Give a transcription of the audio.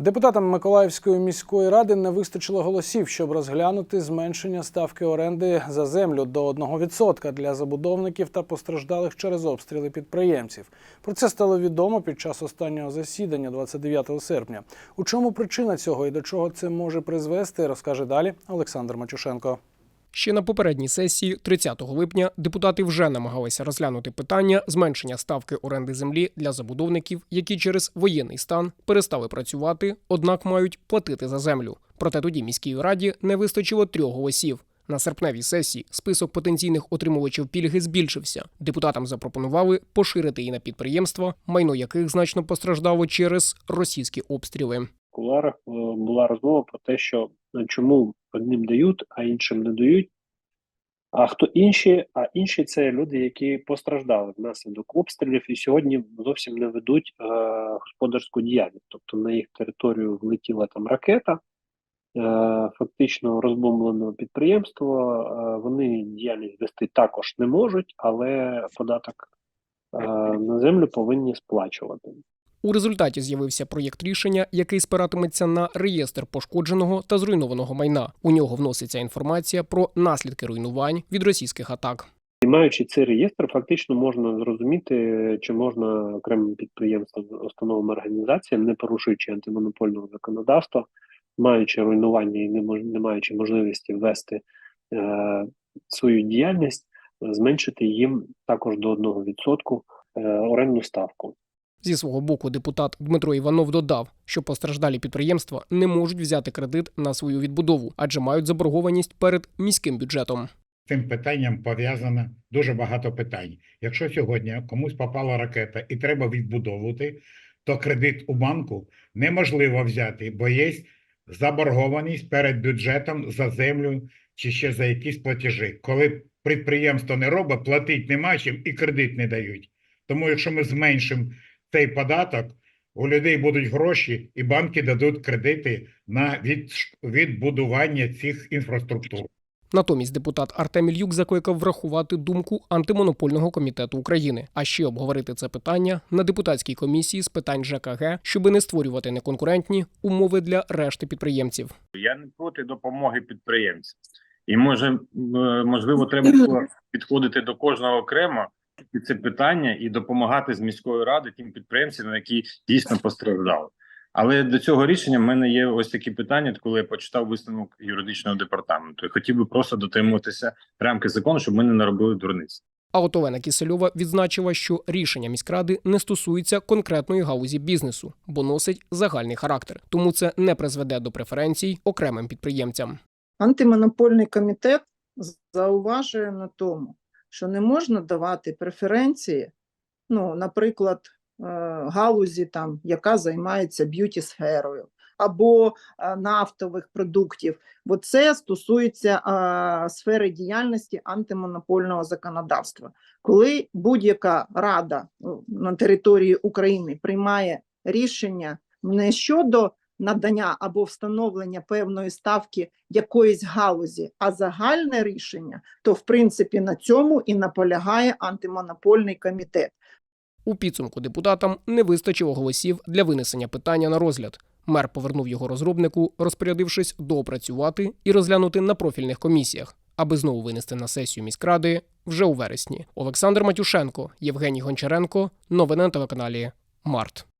Депутатам Миколаївської міської ради не вистачило голосів, щоб розглянути зменшення ставки оренди за землю до 1% для забудовників та постраждалих через обстріли підприємців. Про це стало відомо під час останнього засідання 29 серпня. У чому причина цього і до чого це може призвести, розкаже далі Олександр Матюшенко. Ще на попередній сесії, 30 липня, депутати вже намагалися розглянути питання зменшення ставки оренди землі для забудовників, які через воєнний стан перестали працювати, однак мають платити за землю. Проте тоді міській раді не вистачило трьох голосів. На серпневій сесії список потенційних отримувачів пільги збільшився. Депутатам запропонували поширити її на підприємства, майно яких значно постраждало через російські обстріли. В кулуарах е, була розмова про те, що е, чому одним дають, а іншим не дають. А хто інші? А інші це люди, які постраждали внаслідок обстрілів і сьогодні зовсім не ведуть е, господарську діяльність. Тобто на їх територію влетіла там ракета, е, фактично розбомблено підприємство. Е, вони діяльність вести також не можуть, але податок е, на землю повинні сплачувати. У результаті з'явився проєкт рішення, який спиратиметься на реєстр пошкодженого та зруйнованого майна. У нього вноситься інформація про наслідки руйнувань від російських атак. І маючи цей реєстр, фактично можна зрозуміти, чи можна окремим підприємствам, установам організаціям, не порушуючи антимонопольного законодавства, маючи руйнування і не, маючи можливості ввести е, свою діяльність, зменшити їм також до 1% е, орендну ставку. Зі свого боку, депутат Дмитро Іванов додав, що постраждалі підприємства не можуть взяти кредит на свою відбудову, адже мають заборгованість перед міським бюджетом. цим питанням пов'язано дуже багато питань. Якщо сьогодні комусь попала ракета і треба відбудовувати, то кредит у банку неможливо взяти, бо є заборгованість перед бюджетом за землю чи ще за якісь платежі. Коли підприємство не робить, платить нема чим і кредит не дають. Тому, якщо ми зменшимо цей податок, у людей будуть гроші, і банки дадуть кредити на відбудування цих інфраструктур. Натомість депутат Артем Ільюк закликав врахувати думку антимонопольного комітету України, а ще обговорити це питання на депутатській комісії з питань ЖКГ, щоби не створювати неконкурентні умови для решти підприємців. Я не проти допомоги підприємцям, і може е, можливо треба підходити до кожного окремо і це питання і допомагати з міської ради тим підприємцям, які дійсно постраждали. Але до цього рішення в мене є ось такі питання, коли я почитав висновок юридичного департаменту. І хотів би просто дотримуватися рамки закону, щоб ми не наробили дурниць. А от Олена Кісельова відзначила, що рішення міськради не стосується конкретної гаузі бізнесу, бо носить загальний характер, тому це не призведе до преференцій окремим підприємцям. Антимонопольний комітет зауважує на тому, що не можна давати преференції, ну, наприклад, е, галузі, там, яка займається б'юті-сферою, або е, нафтових продуктів, бо це стосується е, сфери діяльності антимонопольного законодавства. Коли будь-яка рада ну, на території України приймає рішення не щодо надання або встановлення певної ставки якоїсь галузі, а загальне рішення, то в принципі на цьому і наполягає антимонопольний комітет. У підсумку депутатам не вистачило голосів для винесення питання на розгляд. Мер повернув його розробнику, розпорядившись доопрацювати і розглянути на профільних комісіях, аби знову винести на сесію міськради вже у вересні. Олександр Матюшенко, Євгеній Гончаренко. Новини на телеканалі Март.